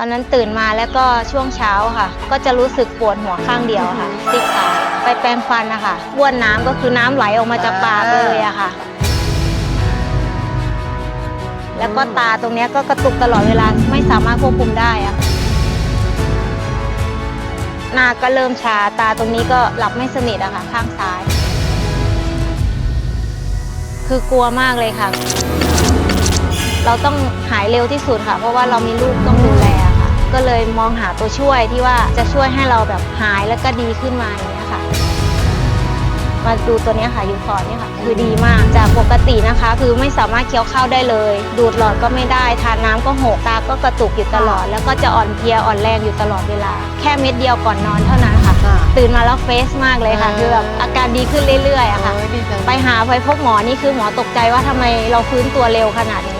อนนั้นตื่นมาแล้วก็ช่วงเช้าค่ะ ก็จะรู้สึกปวดหัวข้างเดียวค่ะซีกซ้ายไปแปรงฟันนะคะบ้วนน้ำก็คือน้ำไหลออกมาจากปากเลยอะค่ะ แล้วก็ตาตรงเนี้ยก็กระตุกตลอดเวลาไม่สามารถควบคุมได้อะหน้าก็เริ่มชาตาตรงนี้ก็หลับไม่สนิทอะค่ะ ข้างซ้าย คือกลัวมากเลยค่ะ เราต้องหายเร็วที่สุดค่ะ เพราะว่าเรามีลูกต้องดูแล ก็เลยมองหาตัวช่วยที่ว่าจะช่วยให้เราแบบหายแล้วก็ดีขึ้นมาอย่างเงี้ยค่ะมาดูตัวเนี้ยค่ะยูฟอร์เนี่ยค่ะ คือดีมากจากปกตินะคะ คือไม่สามารถเคี้ยวข้าวได้เลย ดูดหลอดก็ไม่ได้ ทานน้ำก็หกตาก็กระตุกอยู่ตลอด แล้วก็จะอ่อนเพลียอ่อนแรงอยู่ตลอดเวลา แค่เม็ดเดียวก่อนนอนเท่านั้นค่ะค่ะตื่นมาแล้วเฟสมากเลยค่ะเออคือแบบอาการดีขึ้นเรื่อยๆอะค่ะโอ้ยดีจังไปหาไปพบหมอนี่คือหมอตกใจว่าทำไมเราฟื้นตัวเร็วขนาดนี้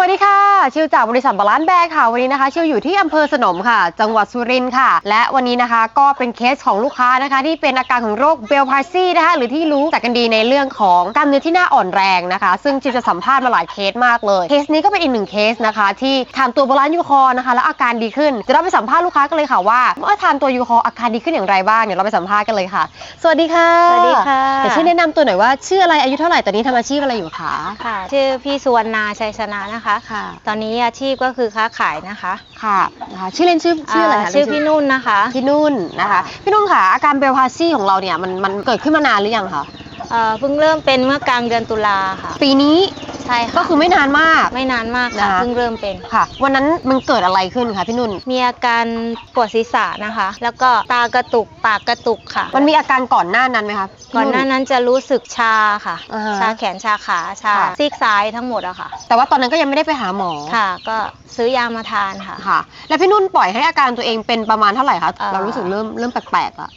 วัสดีค่ะ ชิวจากบริษัทบาลานซ์แบร์ค่ะวันนี้นะคะชิวอยู่ที่อำเภอสนมค่ะ จังหวัดสุรินทร์ค่ะ และวันนี้นะคะก็เป็นเคสของลูกค้านะคะ ที่เป็นอาการของโรคเบลพาซีนะคะ หรือที่รู้จักกันดีในเรื่องของกล้ามเนื้อที่หน้าอ่อนแรงนะคะ ซึ่งชิวจะสัมภาษณ์มาหลายเคสมากเลยเคสนี้ก็เป็นอีกหนึ่งเคสนะคะ ที่ทานตัวบาลานซ์ยูคอร์นะคะ แล้วอาการดีขึ้นเดี๋ยวเราไปสัมภาษณ์ลูกค้ากันเลยค่ะว่าเมื่อทานตัวยูคอร์อาการดีขึ้นอย่างไรบ้างเดี๋ยวเราไปสัมภาษณ์กันเลยค่ะ สวัสดีค่ะสวัสดีค่ะเดี๋ยวช่วยแนะนำตัวหน่อยว่าชื่ออะไรอายุเท่าไหร่ตอนนี้ทำอาชีพอะไรอยู่คะค่ะ ชื่อพี่สุวรรณาชัยชนะนะคะ ค่ะ ตอนนี้อาชีพก็คือค้าขายนะคะ ค่ะนะคะชื่อเล่นชื่อชื่ออะไรคะาชื่อพี่นุ่นนะคะ พี่นุ่นนะคะค่ะพี่นุ่นค่ะอาการเบลพาซี่ของเราเนี่ยมันมันเกิดขึ้นมานานหรือยังคะ เอ่อเพิ่งเริ่มเป็นเมื่อกลางเดือนตุลาค่ะ ปีนี้ใช่ค่ะก็คือไม่นานมาก ไม่นานมากค่ะนะคะ เพิ่งเริ่มเป็น ค่ะ วันนั้นมันเกิดอะไรขึ้นคะพี่นุ่น มีอาการปวดศีรษะนะคะ แล้วก็ตากระตุกปากกระตุกค่ะมันมีอาการก่อนหน้านั้นไหมคะพี่ก่อนหน้านั้นจะรู้สึกชาค่ะ อ่าฮะ ชาแขนชาขาชาค่ะ ซีกซ้ายทั้งหมดอะค่ะ แต่ว่าตอนนั้นก็ยังไม่ได้ไปหาหมอค่ะ ก็ซื้อยามาทานค่ะ ค่ะ แล้วพี่นุ่นปล่อยให้อาการตัวเองเป็นประมาณเท่าไหร่คะ เอ่อ เรารู้สึกเริ่มเริ่มแปลกๆละ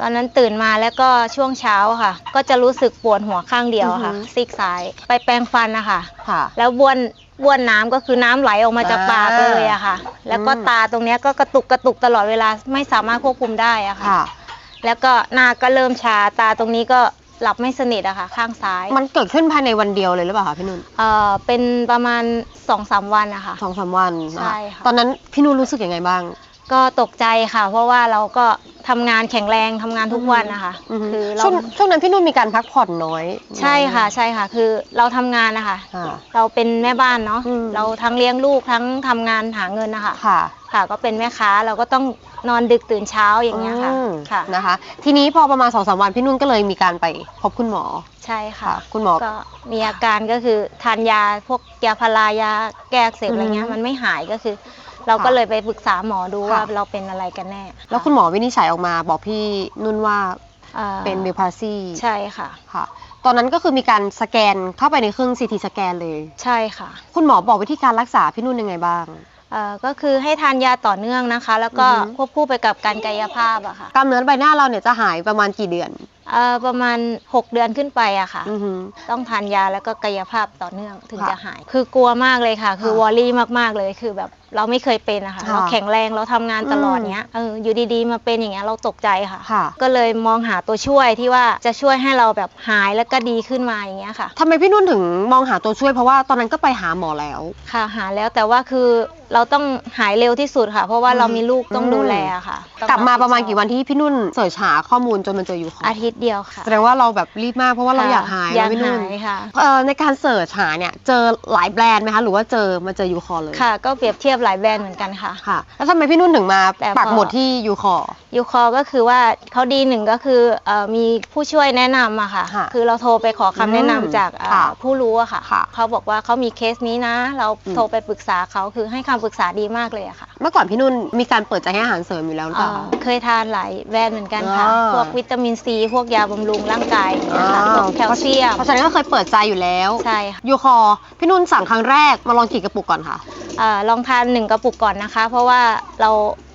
ตอนนั้นตื่นมาแล้วก็ช่วงเช้าค่ะ ก็จะรู้สึกปวดหัวข้างเดียวค่ะ อือฮึซีกซ้ายไปแปรงฟันนะคะค่ะ แล้วบ้วนบ้วนน้ำก็คือน้ำไหลออกมาจากอ่าปากเลยอะค่ะ แล้วก็อืม ตาตรงเนี้ยก็กระตุกกระตุกตลอดเวลาไม่สามารถควบคุมได้อะค่ะ ค่ะ แล้วก็หน้าก็เริ่มชาตาตรงนี้ก็หลับไม่สนิทอะค่ะ ข้างซ้ายมันเกิดขึ้นภายในวันเดียวเลยหรือเปล่าคะพี่นุ่นเอ่อเป็นประมาณ2อสามวันนะคะสองสามวันนใช่ค่ะ ตอนนั้นพี่นุ่นรู้สึกยังไงบ้าง ก็ตกใจค่ะ เพราะว่าเราก็ ทำงานแข็งแรงทำงานทุกวันนะคะ อือฮึคือเราช่วงช่วงนั้นพี่นุ่นมีการพักผ่อนน้อยใช่ค่ะ ใช่ค่ะ คือเราทำงานนะคะ ค่ะ เราเป็นแม่บ้านเนาะอืม เราทั้งเลี้ยงลูกทั้งทำงานหาเงินนะคะ ค่ะ ค่ะ ก็เป็นแม่ค้าเราก็ต้องนอนดึกตื่นเช้าอย่างเงี้ยค่ะอืมค่ะ นะคะ ทีนี้พอประมาณสองสามวันพี่นุ่นก็เลยมีการไปพบคุณหมอใช่ค่ะค่ะคุณหมอ ก็มีอาการก็คือทานยาพวกยาพารายาแก้อักเสบอะไรเงี้อืยมมันไม่หายก็คือ เราก็ค่ะเลยไปปรึกษาหมอดูค่ะว่าเราเป็นอะไรกันแน่แล้วคุณหมอวินิจฉัยออกมาบอกพี่นุ่นว่าอ่าเป็นเบลพาซีใช่ค่ะค่ะ ตอนนั้นก็คือมีการสแกนเข้าไปในเครื่องซีทีสแกนเลย ใช่ค่ะ คุณหมอบอกวิธีการรักษาพี่นุ่นยังไงบ้างเอ่อก็คือให้ทานยาต่อเนื่องนะคะ แล้วก็อือฮึควบคู่ไปกับการกายภาพอะค่ะกล้ามเนื้อใบหน้าเราเนี่ยจะหายประมาณกี่เดือน เอ่อประมาณ 6 เดือนขึ้นไปอะค่ะ อือหือ ต้องทานยาแล้วก็กายภาพต่อเนื่องถึงค่ะจะหาย คือกลัวมากเลยค่ะ คือค่ะวอรี่มากๆเลย คือแบบเราไม่เคยเป็นนะคะค่ะเราแข็งแรงเราทำงานตลอดอืมเนี้ย เอออยู่ดีๆ มาเป็นอย่างเงี้ยเราตกใจค่ะ ค่ะ ก็เลยมองหาตัวช่วยที่ว่าจะช่วยให้เราแบบหายแล้วก็ดีขึ้นมาอย่างเงี้ยค่ะ ทำไมพี่นุ่นถึงมองหาตัวช่วยเพราะว่าตอนนั้นก็ไปหาหมอแล้ว ค่ะหาแล้วแต่ว่าคือเราต้องหายเร็วที่สุดค่ะ เพราะว่าอืมเรามีลูกต้องดูแลอะค่ะกลับมาประมาณกี่วันที่พี่นุ่นเสิร์ชหาข้อมูลจนมันเจออยู่ของอาทิตย์เดียวค่ะ แสดงว่าเราแบบรีบมากเพราะว่าเราอยากหายอยากนะพี่นุ่นหายค่ะ เอ่อในการเสิร์ชหาเนี่ยเจอหลายแบรนด์ไหมคะหรือว่าเจอมาเจอยูคอเลยค่ะ ก็เปรียบเทียบหลายแบรนด์เหมือนกันค่ะ ค่ะ แล้วทำไมพี่นุ่นถึงมาแต่พอ ปักหมดที่ยูคอ ยูคอก็คือว่าเขาดีหนึ่งก็คือเอ่อมีผู้ช่วยแนะนำอะค่ะ ค่ะคือเราโทรไปขอคำแนะนำอืมจากเอ่อค่ะผู้รู้อะค่ะ ค่ะเขาบอกว่าเขามีเคสนี้นะ เราอืมโทรไปปรึกษาเขาคือให้คำปรึกษาดีมากเลยอะค่ะ เมื่อก่อนพี่นุ่นมีการเปิดใจให้อาหารเสริมอยู่แล้วหรือเปเอ่ล่าอเคยทานหลายแบรนด์เหมือนกันค่ะอ่าพวกวิตามินซี พวกยาบำรุงร่างกายอย่างเงี้ยค่ะอ่าพวกแคลเซียม เพราะฉะนั้นก็เคยเปิดใจอยู่แล้วใช่ค่ะยูคอพี่นุ่นสั่งครั้งแรกมาลองกี่กระปุกก่อนคะ เอ่อลองทานหนึ่งกระปุกก่อนนะคะ เพราะว่าเรา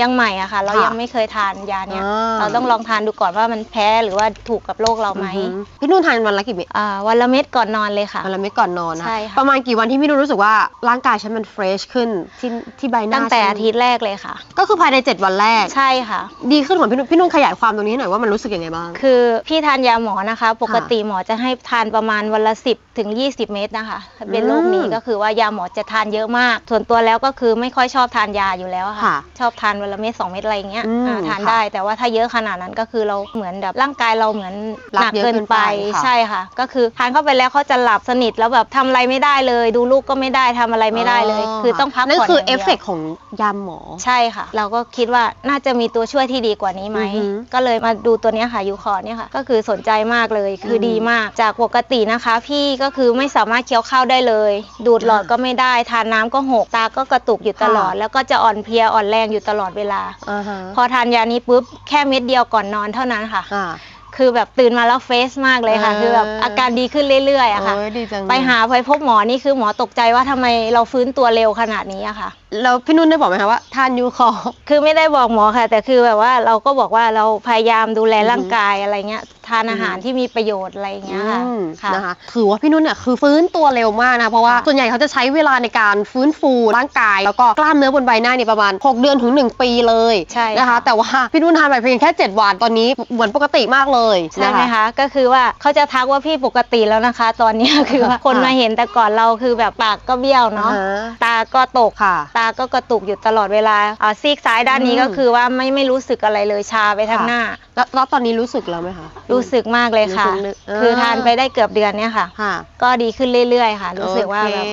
ยังใหม่อะค่ะ เราค่ะยังไม่เคยทานยาเนี้ยอ่า เราต้องลองทานดูก่อนว่ามันแพ้หรือว่าถูกกับโรคเราไหมอือหือพี่นุ่นทานวันละกี่เม็ดอ่าวันละเม็ดก่อนนอนเลยค่ะ วันละเม็ดก่อนนอนนะใช่ค่ะ ประมาณกี่วันที่พี่นุ่นรู้สึกว่าร่างกายฉันมันเฟรชขึ้นที่ที่ใบหน้าตั้งแต่ฉันอาทิตย์แรกเลยค่ะ ก็คือภายใน 7 วันแรก ใช่ค่ะ ดีขึ้นเหมือนพี่นุ่นพี่นุ่นขยายความตรงนี้หน่อยว่ามันรู้สึกยังไงบ้าง คือพี่ทานยาหมอนะคะ ปกติหมอจะให้ทานประมาณวันละ 10ถึง20 เม็ดนะคะถ้าเป็นโรคนี้อืมก็คือว่ายาหมอจะทานเยอะมาก ส่วนตัวแล้วก็คือไม่ค่อยชอบทานยาอยู่แล้วอะค่ะ ค่ะ ชอบทานวันละเม็ดสองเม็ดอะไรอย่างเงี้ยอืมอ่าทานค่ะได้แต่ว่าถ้าเยอะขนาดนั้นก็คือเราเหมือนแบบร่างกายเราเหมือนรับหนักเยอะเกินไปเกินไปค่ะ ใช่ค่ะ ก็คือทานเข้าไปแล้วเขาจะหลับสนิทแล้วแบบทำอะไรไม่ได้เลย ดูลูกก็ไม่ได้ทำอะไรไม่ได้เลย คือต้องพักผ่อนนั่นคืออย่างเอดียวฟเฟกต์ของยาหมอ ใช่ค่ะ เราก็คิดว่าน่าจะมีตัวช่วยที่ดีกว่านี้ไหม อือหือก็เลยมาดูตัวเนี้ยค่ะยูคอร์เนี่ยค่ะ ก็คือสนใจมากเลยคืออมดีมาก จากปกตินะคะ พี่ก็คือไม่สามารถเคี้ยวข้าวได้เลย ดูดหลอดอ่าก็ไม่ได้ ทานน้ำก็หก ตาก็กระตุกอยู่ตลอด ค่ะ แล้วก็จะอ่อนเพลียอ่อนแรงอยู่ตลอดเวลาอ่าฮะพอทานยานี้ปุ๊บแค่เม็ดเดียวก่อนนอนเท่านั้นค่ะอ่าคือแบบตื่นมาแล้วเฟสมากเลยค่ะเออคือแบบอาการดีขึ้นเรื่อยๆอะค่ะโอ้ยดีจังเลยไปหาไปพบหมอนี่คือหมอตกใจว่าทำไมเราฟื้นตัวเร็วขนาดนี้อะค่ะ แล้วพี่นุ่นได้บอกไหมคะว่าทานยูคอร์คือไม่ได้บอกหมอค่ะ แต่คือแบบว่าเราก็บอกว่าเราพยายามดูแลร่างกายอะไรเงี้ย ทานอาหารอืมที่มีประโยชน์อะไรอย่างเงี้ยค่ะอืมค่ะนะคะถือว่าพี่นุ่นเนี่ยคือฟื้นตัวเร็วมากนะเพราะว่าค่ะส่วนใหญ่เขาจะใช้เวลาในการฟื้นฟูร่างกาย แล้วก็กล้ามเนื้อบนใบหน้าเนี่ยประมาณ 6 เดือนถึง 1 ปีเลยใช่นะคะ แต่ว่าพี่นุ่นทานไปเพียงแค่7วันตอนนี้เหมือนปกติมากเลยใช่ไหมนคะก็คือว่าเขาจะทักว่าพี่ปกติแล้วนะคะ ตอนเนี้ยคือว่าคนค่ะมาเห็นแต่ก่อนเราคือแบบปากก็เบี้ยวอ่าเนาะฮะตาก็ตกค่ะตาก็กระตุกอยู่ตลอดเวลาอ่าซีกซ้ายด้านนี้อืมก็คือว่าไม่ไม่รู้สึกอะไรเลยชาไปทั้งค่ะหน้า แล้วแล้วตอนนี้รู้สึกแล้วไหมคะ รู้สึกมากเลยค่ะ รู้สึกนึกเออ คือทานไปได้เกือบเดือนเนี่ยค่ะ ค่ะ ก็ดีขึ้นเรื่อยๆค่ะ รู้สึกว่าโอเคแบบ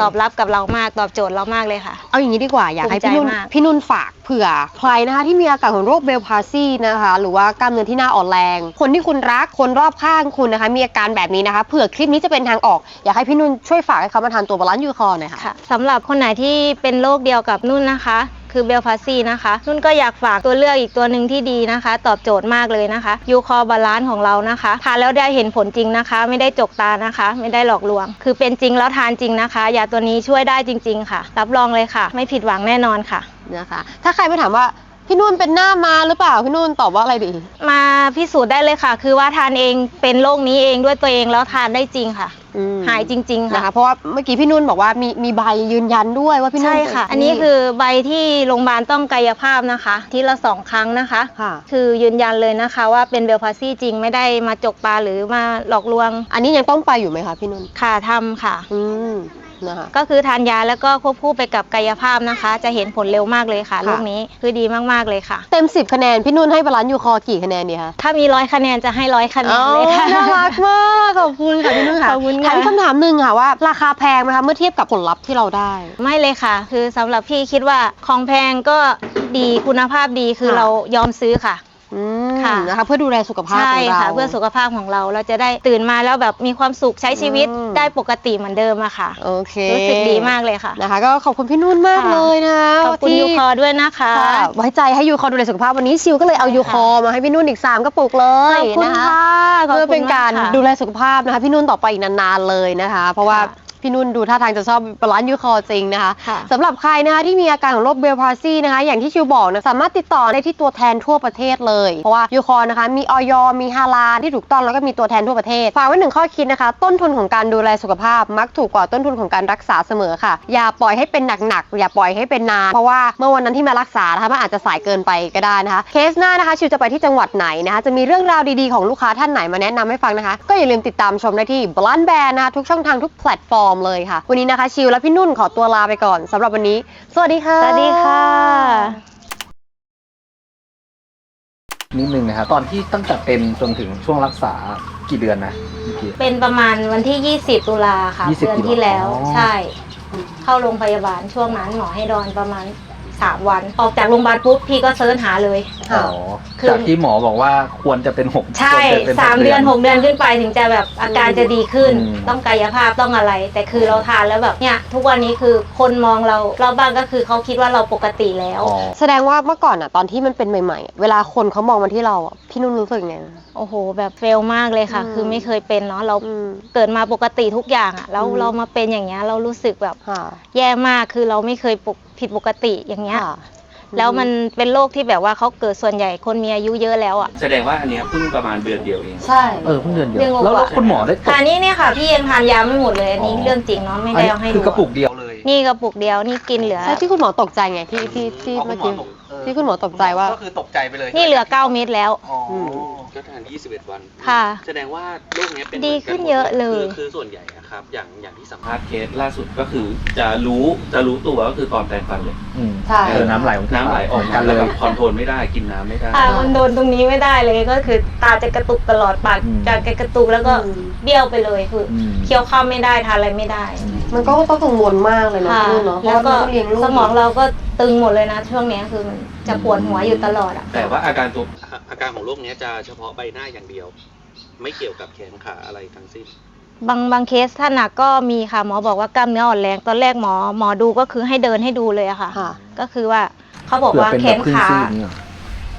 ตอบรับกับเรามากตอบโจทย์เรามากเลยค่ะ เอาอย่างนี้ดีกว่าอยากให้ภูมิใจพี่นุ่นมาก พี่นุ่นฝากเผื่อใครนะคะที่มีอาการของโรคเบลพาซีนะคะ หรือว่ากล้ามเนื้อที่หน้าอ่อนแรง คนที่คุณรักคนรอบข้างคุณนะคะ มีอาการแบบนี้นะคะเผื่อคลิปนี้จะเป็นทางออก อยากให้พี่นุ่นช่วยฝากให้เขามาทานตัวบาลานซ์ยูคอร์หน่อยค่ะ ค่ะสำหรับคนไหนที่เป็นโรคเดียวกับนุ่นนะคะ คือเบลพาซีนะคะ นุ่นก็อยากฝากตัวเลือกอีกตัวหนึ่งที่ดีนะคะ ตอบโจทย์มากเลยนะคะยูคอบาลานซ์ของเรานะคะทานแล้วได้เห็นผลจริงนะคะ ไม่ได้จกตานะคะ ไม่ได้หลอกลวง คือเป็นจริงแล้วทานจริงนะคะยาตัวนี้ช่วยได้จริง ๆ ค่ะ รับรองเลยค่ะ ไม่ผิดหวังแน่นอนค่ะนะคะ ถ้าใครไปถามว่าพี่นุ่นเป็นหน้ามาหรือเปล่าพี่นุ่นตอบว่าอะไรดี มาพิสูจน์ได้เลยค่ะ คือว่าทานเองเป็นโรคนี้เองด้วยตัวเองแล้วทานได้จริงค่ะอืม หายจริงๆนะค่ะคะเพราะว่าเมื่อกี้พี่นุ่นบอกว่ามีมีใบยืนยันด้วยว่าพี่นุ่นใช่ค่ะเป็อันนี้คือใบที่โรงพยาบาลต้องกายภาพนะคะ ทีละสองครั้งนะคะ ค่ะ คือยืนยันเลยนะคะว่าเป็นเบลพาซี่จริงไม่ได้มาจกตาหรือมาหลอกลวง อันนี้ยังต้องไปอยู่ไหมคะพี่นุ่นค่ะทำค่ะ อืม นะคะก็คือทานยาแล้วก็ควบคู่ไปกับกายภาพนะคะ จะเห็นผลเร็วมากเลยค่ะค่ะโรคนี้คือดีมากๆเลยค่ะ เต็ม 10 คะแนน พี่นุ่นให้บาลานซ์ยูคอร์กี่คะแนนดีคะถ้ามีร้อยคะแนนจะให้ร้อยคะแนนเลยค่ะน่ารักมากขอบคุณค่ะพี่นุ่นค่ะขอบคุณค่ะถามคำถามหนึ่งค่ะว่า ราคาแพงไหมคะเมื่อเทียบกับผลลัพธ์ที่เราได้ ไม่เลยค่ะ คือสำหรับพี่คิดว่าของแพงก็ดีคุณภาพดีคือค่ะเรายอมซื้อค่ะอืม ค่ะนะคะเพื่อดูแลสุขภาพใช่ของเรา ค่ะเพื่อสุขภาพของเราเราจะได้ตื่นมาแล้วแบบมีความสุขใช้ชีวิตอืม ได้ปกติเหมือนเดิมอะค่ะ โอเครู้สึกดีมากเลยค่ะ นะคะ ก็ขอบคุณพี่นุ่นมากค่ะ เลยนะขอบคุณที่ยูคอร์ด้วยนะคะ ค่ะไว้ใจให้ยูคอร์ดูแลสุขภาพวันนี้ชิวก็เลยเอาใช่ยูค่ะคอร์มาให้พี่นุ่นอีก 3กระปุกเลยขอบคุณนค่ะขอบเพื่อคุณเป็นการมค่ะ ดูแลสุขภาพนะคะพี่นุ่นต่อไปอีกนานๆเลยนะคะ เพราะว่าค่ะ พี่นุ่นดูท่าทางจะชอบบาลานซ์ยูคอร์จริงนะคะค่ะสำหรับใครนะคะที่มีอาการของโรคเบลพาซีนะคะ อย่างที่ชิวบอกนะสามารถติดต่อได้ที่ตัวแทนทั่วประเทศเลย เพราะว่ายูคอร์นะคะ มีออยมีฮาลาลที่ถูกต้องแล้วก็มีตัวแทนทั่วประเทศฝากไว้หนึ่งข้อคิดนะคะ ต้นทุนของการดูแลสุขภาพ มักถูกกว่าต้นทุนของการรักษาเสมอค่ะ อย่าปล่อยให้เป็นหนักๆอย่าปล่อยให้เป็นนานเพราะว่าเมื่อวันนั้นที่มารักษานะคะมันอาจจะสายเกินไปก็ได้นะคะ เคสหน้านะคะ ชิวจะไปที่จังหวัดไหนนะคะ จะมีเรื่องราวดีๆของลูกค้าท่านไหนมาแนะนำให้ฟังนะคะ ก็อย่าลืมติดตามชมได้ที่บลันแบนนะคะทุกช่องทางทุกแพลตฟอร์มเลยค่ะ วันนี้นะคะชิวและพี่นุ่นขอตัวลาไปก่อนสำหรับวันนี้ สวัสดีค่ะ สวัสดีค่ะ นิดนึงนะครับ ตอนที่ตั้งแต่เป็นจนถึงช่วงรักษากี่เดือนนะเมื่อกี้ เป็นประมาณวันที่ 20 ตุลาค่ะ 20เดือนที่แล้วตุลาอ๋อ ใช่ เข้าโรงพยาบาลช่วงนั้นหมอให้ดอนประมาณ 3วัน ออกจากโรงพยาบาลปุ๊บพี่ก็เซิร์ชหาเลยค่ะอ๋อคือ จากที่หมอบอกว่าควรจะเป็นหกใช่ควรจะป็นสามเดือนหกเดือนขึ้นไปถึงจะแบบอาการจะดีขึ้น อืม ต้องกายภาพต้องอะไร แต่คือเราทานแล้วแบบเนี่ยทุกวันนี้คือคนมองเราเราบ้างก็คือเขาคิดว่าเราปกติแล้ว อ๋อ แสดงว่าเมื่อก่อนอะตอนที่มันเป็นใหม่ๆอะเวลาคนเขามองมาที่เราอะพี่นุ่นรู้สึกยังไงนะ โอ้โห แบบเฟลมากเลยค่ะ อืม คือไม่เคยเป็นเนาะเราอืม เกิดมาปกติทุกอย่างอะแล้วอืม เรามาเป็นอย่างเงี้ยเรารู้สึกแบบค่ะ แย่มากคือเราไม่เคยปก ผิดปกติอย่างเงี้ยค่ะแล้วมันเป็นโรคที่แบบว่าเขาเกิดส่วนใหญ่คนมีอายุเยอะแล้วอะแสดงว่าอันเนี้ยเพิ่งประมาณเดือนเดียวเองใช่เออเพิ่งเดือนเดียวเดือนกว่าแล้วแล้วคุณหมอได้ตรวค่ะจนี่เนี่ยค่ะพี่ยังทานยาไม่หมดเลยอันนี้อ๋อเรื่องจริงเนาะไม่อันได้นี้เอาให้คือดูกระปุกเดียวเลย นี่กระปุกเดียวนี่กินเหลือใช่ที่คุณหมอตกใจไงที่ที่ที่อ๋อเมื่อคุกี้ณหมอตกเออที่คุณหมอตกใจว่าก็คือตกใจไปเลยนี่เหลือ9เม็ดแล้วอ๋ออ ก็ทาน 21 วัน ค่ะ แสดงว่าโรคเนี้ยเป็นดีขึ้นเยอะเลย คือคือส่วนใหญ่อะครับ อย่างอย่างที่สัมภาษณ์เคสล่าสุดก็คือ จะรู้จะรู้ตัวก็คือตอนแปรงฟันเลย อืมใช่ เออน้ำไหลออกน้ำไหลออกกัมานเลแล้วย แบบคอนโทรลไม่ได้กินน้ำไม่ได้ ตามันโดนตรงนี้ไม่ได้เลยก็คือ ตาจะกระตุกตลอดปากอืม จะกระตุกแล้วก็อืมเบี้ยวไปเลยคือออืม เคี้ยวข้าวไม่ได้ทานอะไรไม่ได้ มันก็ต้องกังวลมากเลยเนาะค่ะพี่นุ่นเนาะเพราะแล้วว่าก็เราต้องเลี้ยงลูกสมองเราก็ ตึงหมดเลยนะช่วงเนี้ยคือมันจะปวดหัวอยู่ตลอดอะแต่ว่าอาการตัวอาการของโรคเนี้ยจะเฉพาะใบหน้าอย่างเดียว ไม่เกี่ยวกับแขนขาอะไรทั้งสิ้น บางบางเคสถ้าหนักก็มีค่ะหมอบอกว่ากล้ามเนื้ออ่อนแรงตอนแรกหมอหมอดูก็คือให้เดินให้ดูเลยอะค่ะ ค่ะ ก็คือว่าเขาบอกเผื่อว่าเป็นแขแบบนครึ่งขาซีกนี่เหรอ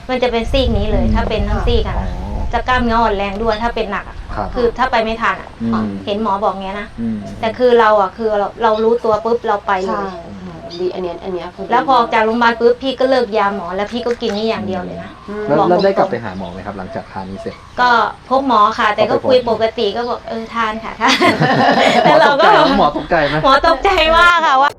มันจะเป็นซีกนี้เลย ถ้าเป็นทั้งซีกอะอ๋อนะจะกล้ามเนื้ออ่อนแรงด้วยถ้าเป็นหนักอะครับคือถ้าไปไม่ทันอะอืมเห็นหมอบอกเงี้ยนะอืมแต่คือเราอะคือเราเรารู้ตัวปุ๊บเราไปเลใช่ย ดีอันเนี้ยอันเนี้ยคืแล้วพอออกจากโรงพยาบาลปุ๊บพี่ก็เลิกยาหมอแล้วพี่ก็กินนี่อย่างเดียวเลยนะ อืมแล้วบอกแล้วได้ตรงๆกลับไปหาหมอไหมครับ หลังจากทานนี้เสร็จ ก็พบหมอค่ะ แต่ก็เอาไปพบคุยปกติก็บอกเออทานค่ะทานหมแล้อวตเรากก็ใจไหมหมอตกใจไหม หมอตกใจมากค่ะว่า